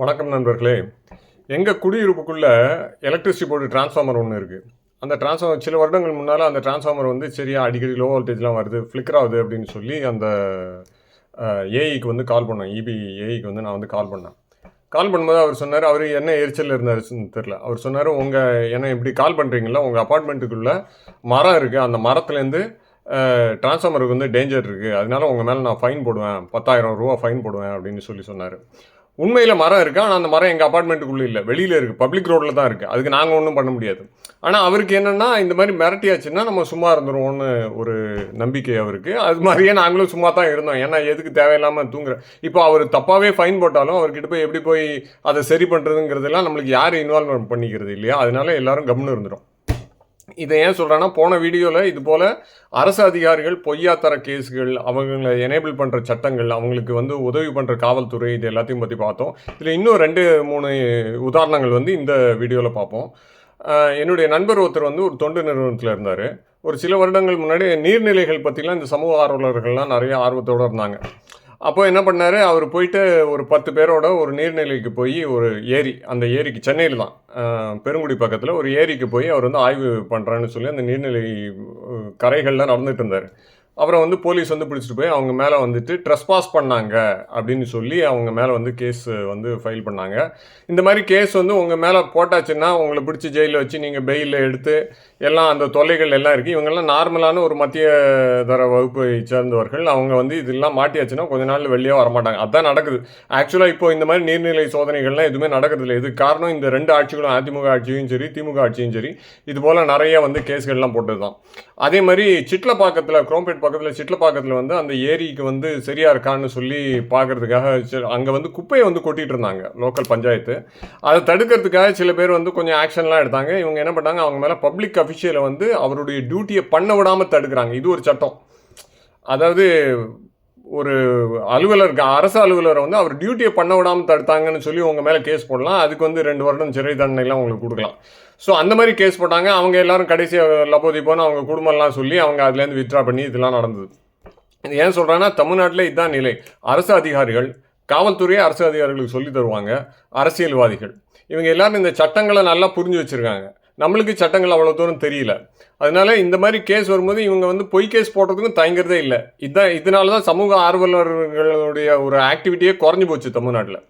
வணக்கம் நண்பர்களே. எங்கள் குடியிருப்புக்குள்ளே எலக்ட்ரிசிட்டி போர்டு டிரான்ஸ்ஃபார்மர் ஒன்று இருக்குது அந்த டிரான்ஸ்ஃபார்மர் சில வருடங்கள் முன்னால் அந்த டிரான்ஸ்ஃபார்மர் வந்து சரியாக அடிக்கடி லோ வோல்டேஜ்லாம் வருது ஃப்ளிக்கர் ஆகுது அப்படின்னு சொல்லி அந்த ஏஐக்கு வந்து கால் பண்ணேன் இபி ஏஐக்கு வந்து நான் வந்து கால் பண்ணேன். கால் பண்ணும்போது அவர் சொன்னார் அவர் என்ன எரிச்சல் இருந்தாருன்னு தெரில அவர் சொன்னார் உங்கள் என்ன இப்படி கால் பண்ணுறீங்களா உங்கள் அப்பார்ட்மெண்ட்டுக்குள்ளே மரம் இருக்குது அந்த மரத்துலேருந்து டிரான்ஸ்ஃபார்மருக்கு வந்து டேஞ்சர் இருக்குது அதனால உங்கள் மேலே நான் ஃபைன் போடுவேன். பத்தாயிரம் ரூபா ஃபைன் போடுவேன். அப்படின்னு சொல்லி சொன்னார். உண்மையில் மரம் இருக்குது ஆனால் அந்த மரம் எங்கள் அப்பார்ட்மெண்ட்டுக்குள்ளே இல்லை. வெளியில் இருக்குது பப்ளிக் ரோட்டில் தான் இருக்குது அதுக்கு நாங்கள் ஒன்றும் பண்ண முடியாது. ஆனால் அவருக்கு என்னென்னா இந்த மாதிரி மிரட்டியாச்சுன்னா நம்ம சும்மா இருந்துருவோம்னு ஒரு நம்பிக்கை அவருக்கு. அது மாதிரியே நாங்களும் சும்மா தான் இருந்தோம். ஏன்னா எதுக்கு தேவையில்லாமல் தூங்குற இப்போ அவர் தப்பாகவே ஃபைன் போட்டாலும் அவர்கிட்ட போய் எப்படி போய் அதை சரி பண்ணுறதுங்கிறதெல்லாம் நம்மளுக்கு யார் இன்வால்வ் பண்ணிக்கிறது இல்லையா? அதனால எல்லாரும் கம்னு இருந்துடும் இதை ஏன் சொல்கிறேன்னா போன வீடியோவில் இது போல் அரசு அதிகாரிகள் பொய்யா தர கேஸுகள் அவங்களை எனேபிள் பண்ணுற சட்டங்கள் அவங்களுக்கு வந்து உதவி பண்ணுற காவல்துறை இது எல்லாத்தையும் பற்றி பார்த்தோம். இதில் இன்னும் ரெண்டு மூணு உதாரணங்கள் வந்து இந்த வீடியோவில் பார்ப்போம். என்னுடைய நண்பர் ஒருத்தர் வந்து ஒரு தொண்டு நிறுவனத்தில் இருந்தார். ஒரு சில வருடங்கள் முன்னாடி நீர்நிலைகள் பற்றிலாம் இந்த சமூக ஆர்வலர்கள்லாம் நிறைய ஆர்வத்தோடு இருந்தாங்க. அப்போ என்ன பண்ணார்? அவர் போயிட்டு ஒரு பத்து பேரோட ஒரு நீர்நிலைக்கு போய் ஒரு ஏரி அந்த ஏரிக்கு சென்னையில் தான். பெருங்குடி பக்கத்தில் ஒரு ஏரிக்கு போய் அவர் வந்து ஆய்வு பண்ணுறான்னு சொல்லி அந்த நீர்நிலை கரைகள்லாம் கரைகளில் இருந்தார். அப்புறம் வந்து போலீஸ் வந்து பிடிச்சிட்டு போய் அவங்க மேலே வந்துட்டு ட்ரெஸ்பாஸ் பண்ணாங்க அப்படின்னு சொல்லி அவங்க மேலே வந்து கேஸ் வந்து ஃபைல் பண்ணாங்க. இந்த மாதிரி கேஸ் வந்து உங்கள் மேலே போட்டாச்சுன்னா உங்களை பிடிச்சி ஜெயிலில் வச்சு நீங்கள் பெயிலில் எடுத்து எல்லாம் அந்த தொல்லைகள் எல்லாம் இருக்குது இவங்கெல்லாம் நார்மலான ஒரு மத்திய தர வகுப்பை சேர்ந்தவர்கள். அவங்க வந்து இதெல்லாம் மாட்டியாச்சுன்னா கொஞ்ச நாள் வெளியே வரமாட்டாங்க. அதான் நடக்குது. ஆக்சுவலாக இப்போ இந்த மாதிரி நீர்நிலை சோதனைகள்லாம் எதுவுமே நடக்கிறதில்ல. இது காரணம் இந்த ரெண்டு ஆட்சிகளும் அதிமுக ஆட்சியும் சரி திமுக ஆட்சியும் சரி. இது போல் நிறைய வந்து கேஸ்கள்லாம் போட்டது தான் அதே மாதிரி சிட்லப்பாக்கத்தில் குரோம்பேட் பக்கத்தில் சிட்லப்பாக்கத்தில் வந்து அந்த ஏரிக்கு வந்து சரியாக இருக்கான்னு சொல்லி பார்க்கறதுக்காக அங்கே வந்து குப்பையை வந்து கொட்டிகிட்டு இருந்தாங்க லோக்கல் பஞ்சாயத்து. அதை தடுக்கிறதுக்காக சில பேர் வந்து கொஞ்சம் ஆக்ஷன்லாம் எடுத்தாங்க. இவங்க என்ன பண்ணாங்க? அவங்க மேலே பப்ளிக் அஃபிஷியலை வந்து அவருடைய டியூட்டியை பண்ண விடாமல் தடுக்கிறாங்க. இது ஒரு சட்டம். அதாவது ஒரு அலுவலர் அரசு அலுவலரை வந்து அவர் டியூட்டியை பண்ண விடாமல் தடுத்தாங்கன்னு சொல்லி உங்கள் மேலே கேஸ் போடலாம். அதுக்கு வந்து ரெண்டு வருடம் சிறை தண்டனைலாம் உங்களுக்கு கொடுக்கலாம். ஸோ அந்த மாதிரி கேஸ் போட்டாங்க. அவங்க எல்லாரும் கடைசியாக லபோதி போன அவங்க குடும்பம்லாம் சொல்லி அவங்க அதுலேருந்து வித்ட்ரா பண்ணி இதெல்லாம் நடந்தது. இது ஏன் சொல்கிறேன்னா தமிழ்நாட்டில் இதுதான் நிலை. அரசு அதிகாரிகள் காவல்துறையை அரசு அதிகாரிகளுக்கு சொல்லி தருவாங்க. அரசியல்வாதிகள். இவங்க எல்லாரும் இந்த சட்டங்களை நல்லா புரிஞ்சு வச்சுருக்காங்க. நம்மளுக்கு சட்டங்கள் அவ்வளோ தூரம் தெரியல. அதனால இந்த மாதிரி கேஸ் வரும்போது இவங்க வந்து பொய் கேஸ் போடுறதுக்கும் தயங்குறதே இல்லை. இதுதான் இதனால தான் சமூக ஆர்வலர்களுடைய ஒரு ஆக்டிவிட்டியே குறைஞ்சி போச்சு தமிழ்நாட்டில்.